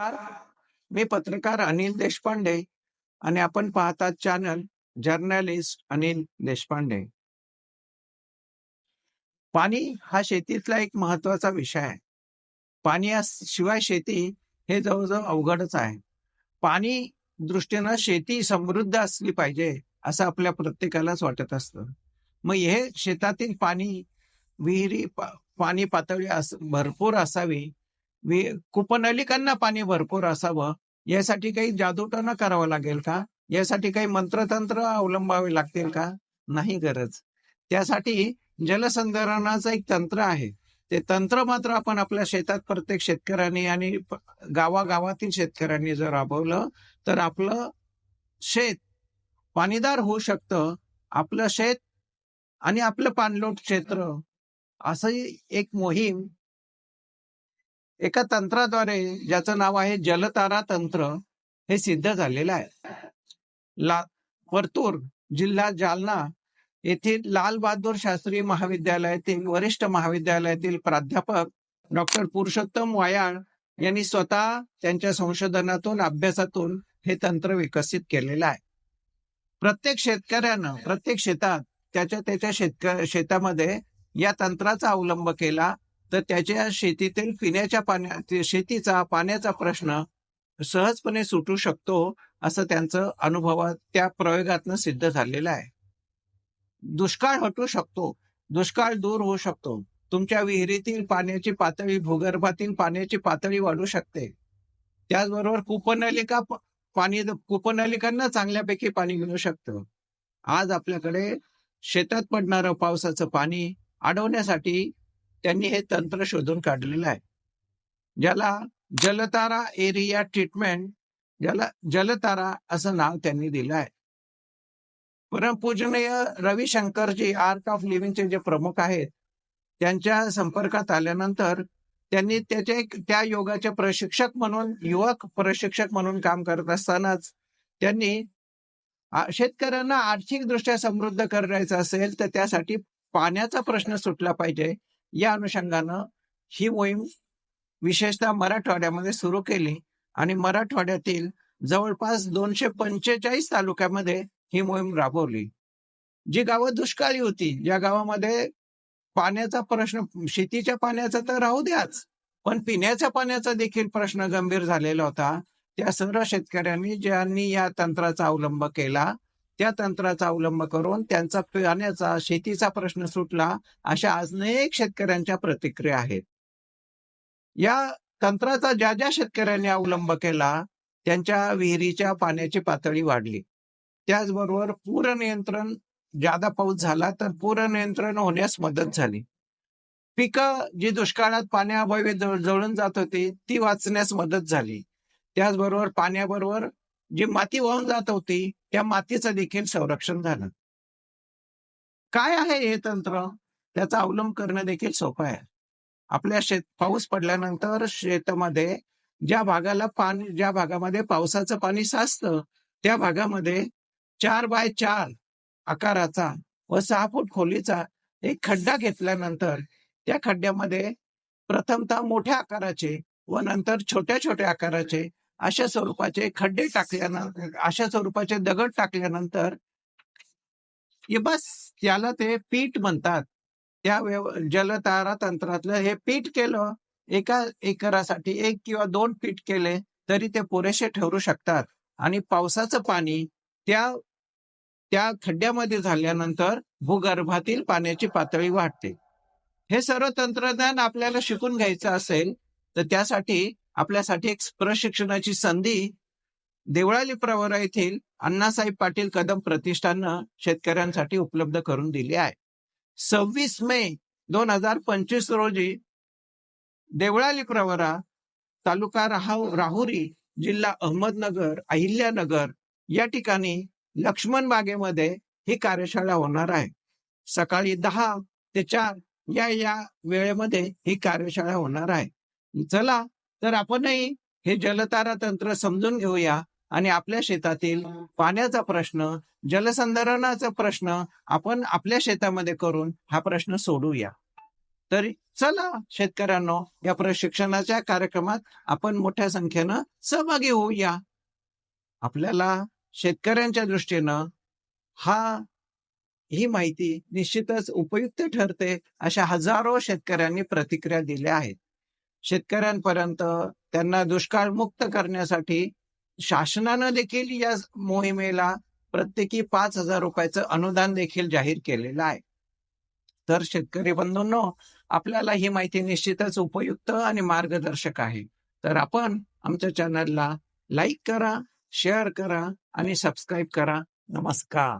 मी पत्रकार अनिल देशपांडे आणि आपण पाहतात चॅनल जर्नलिस्ट अनिल देशपांडे. पाणी हा शेतीतला एक महत्त्वाचा विषय आहे. पाणी शिवाय शेती हे जवळजवळ अवघडच आहे. पाणी दृष्टीनं शेती समृद्ध असली पाहिजे असं आपल्या प्रत्येकालाच वाटत असतं. मग हे शेतातील पाणी विहिरी पाणी पातळी अस भरपूर असावी कुपनलिकांना पाणी भरपूर असावं. यासाठी काही जादूटोना करावं लागेल का? यासाठी काही मंत्रतंत्र अवलंबावे लागतील का? नाही गरज. त्यासाठी जलसंधारणाचं एक तंत्र आहे. ते तंत्र मात्र आपण आपल्या शेतात प्रत्येक शेतकऱ्यांनी आणि गावागावातील शेतकऱ्यांनी जर राबवलं तर आपलं शेत पाणीदार होऊ शकतं. आपलं शेत आणि आपलं पाणलोट क्षेत्र असं एक मोहीम एका तंत्राद्वारे ज्याचं नाव आहे जलतारा तंत्र हे सिद्ध झालेलं आहे. ला परतूर जिल्हा जालना येथील लाल बहादूर शास्त्री महाविद्यालयातील वरिष्ठ महाविद्यालयातील प्राध्यापक डॉक्टर पुरुषोत्तम वायाळ यांनी स्वतः त्यांच्या संशोधनातून अभ्यासातून हे तंत्र विकसित केलेलं आहे. प्रत्येक शेतकऱ्यानं प्रत्येक शेतात त्याच्या त्याच्या शेतक शेतामध्ये या तंत्राचा अवलंब केला तर त्याच्या शेतीतील पिण्याच्या पाण्या शेतीचा पाण्याचा प्रश्न सहजपणे सुटू शकतो असं त्यांचं अनुभवात त्या प्रयोगातनं सिद्ध झालेलं आहे. दुष्काळ हटू शकतो. दुष्काळ दूर होऊ शकतो. तुमच्या विहिरीतील पाण्याची पातळी भूगर्भातील पाण्याची पातळी वाढू शकते. त्याचबरोबर कुपनलिका पाणी कुपनलिकांना चांगल्यापैकी पाणी मिळू शकतं. आज आपल्याकडे शेतात पडणारं पावसाचं पाणी अडवण्यासाठी त्यांनी हे तंत्र शोधून काढलेलं आहे. ज्याला जलतारा एरिया ट्रीटमेंट ज्याला जलतारा असं नाव त्यांनी दिलं आहे. परमपूजनीय रविशंकरजी आर्ट ऑफ लिव्हिंगचे जे प्रमुख आहेत त्यांच्या संपर्कात आल्यानंतर त्यांनी त्याचे त्या योगाचे प्रशिक्षक म्हणून युवक प्रशिक्षक म्हणून काम करत असतानाच त्यांनी शेतकऱ्यांना आर्थिकदृष्ट्या समृद्ध करायचं असेल तर त्यासाठी पाण्याचा प्रश्न सुटला पाहिजे. या अनुषंगानं ही मोहीम विशेषतः मराठवाड्यामध्ये सुरू केली आणि मराठवाड्यातील जवळपास दोनशे पंचेचाळीस तालुक्यामध्ये ही मोहीम राबवली. जी गावं दुष्काळी होती ज्या गावामध्ये पाण्याचा प्रश्न शेतीच्या पाण्याचा तर राहू द्याच पण पिण्याच्या पाण्याचा देखील प्रश्न गंभीर झालेला होता. त्या सर्व शेतकऱ्यांनी ज्यांनी या तंत्राचा अवलंब केला त्या तंत्राचा अवलंब करून त्यांचा पाण्याचा शेतीचा प्रश्न सुटला अशा अनेक शेतकऱ्यांच्या प्रतिक्रिया आहेत. या तंत्राचा ज्या ज्या शेतकऱ्यांनी अवलंब केला त्यांच्या विहिरीच्या पाण्याची पातळी वाढली. त्याचबरोबर पूर नियंत्रण जादा पाऊस झाला तर पूर नियंत्रण होण्यास मदत झाली. पिकं जी दुष्काळात पाण्याअभावी जळून जात होती ती वाचण्यास मदत झाली. त्याचबरोबर पाण्याबरोबर जी माती वाहून जात होती त्या मातीचं देखील संरक्षण झालं. काय आहे हे तंत्र? त्याचा अवलंब करणं देखील सोपं आहे. आपल्या शेत पाऊस पडल्यानंतर शेतामध्ये ज्या भागाला पाणी ज्या भागामध्ये पावसाचं पाणी साचतं त्या भागामध्ये चार बाय चार आकाराचा व सहा फूट खोलीचा एक खड्डा घेतल्यानंतर त्या खड्ड्यामध्ये प्रथमतः मोठ्या आकाराचे व नंतर छोट्या छोट्या आकाराचे अशा स्वरूपाचे खड्डे टाकल्यानंतर अशा स्वरूपाचे दगड टाकल्यानंतर बस त्याला ते पीठ म्हणतात त्या जलतारा तंत्रातलं हे पीठ केलं एका एकरासाठी एक किंवा दोन पीठ केले तरी ते पुरेसे ठरू शकतात. आणि पावसाचं पाणी त्या त्या खड्ड्यामध्ये झाल्यानंतर भूगर्भातील पाण्याची पातळी वाढते. हे सर्व तंत्रज्ञान आपल्याला शिकून घ्यायचं असेल तर त्यासाठी आपल्यासाठी एक प्रशिक्षणाची संधी देवळाली प्रवरा येथील अण्णासाहेब पाटील कदम प्रतिष्ठाननं शेतकऱ्यांसाठी उपलब्ध करून दिली आहे. सव्वीस मे दोन हजार पंचवीस रोजी देवळाली प्रवरा तालुका राहुरी जिल्हा अहमदनगर अहिल्यानगर या ठिकाणी लक्ष्मण बागेमध्ये ही कार्यशाळा होणार आहे. सकाळी दहा ते चार या या वेळेमध्ये ही कार्यशाळा होणार आहे. चला तर आपणही हे जलतारा तंत्र समजून घेऊया आणि आपल्या शेतातील पाण्याचा प्रश्न जलसंधारणाचा प्रश्न आपण आपल्या शेतामध्ये करून हा प्रश्न सोडूया. तर चला शेतकऱ्यांनो या प्रशिक्षणाच्या कार्यक्रमात आपण मोठ्या संख्येनं सहभागी होऊया. आपल्याला शेतकऱ्यांच्या दृष्टीनं हा ही माहिती निश्चितच उपयुक्त ठरते अशा हजारो शेतकऱ्यांनी प्रतिक्रिया दिल्या आहेत. शेतकऱ्यांपर्यंत त्यांना दुष्काळ मुक्त करण्यासाठी शासनानं देखील या मोहिमेला प्रत्येकी पाच हजार रुपयाचं अनुदान देखील जाहीर केलेलं आहे. तर शेतकरी बंधूंनो आपल्याला ही माहिती निश्चितच उपयुक्त आणि मार्गदर्शक आहे. तर आपण आमच्या चॅनलला लाईक करा शेअर करा आणि सबस्क्राईब करा. नमस्कार.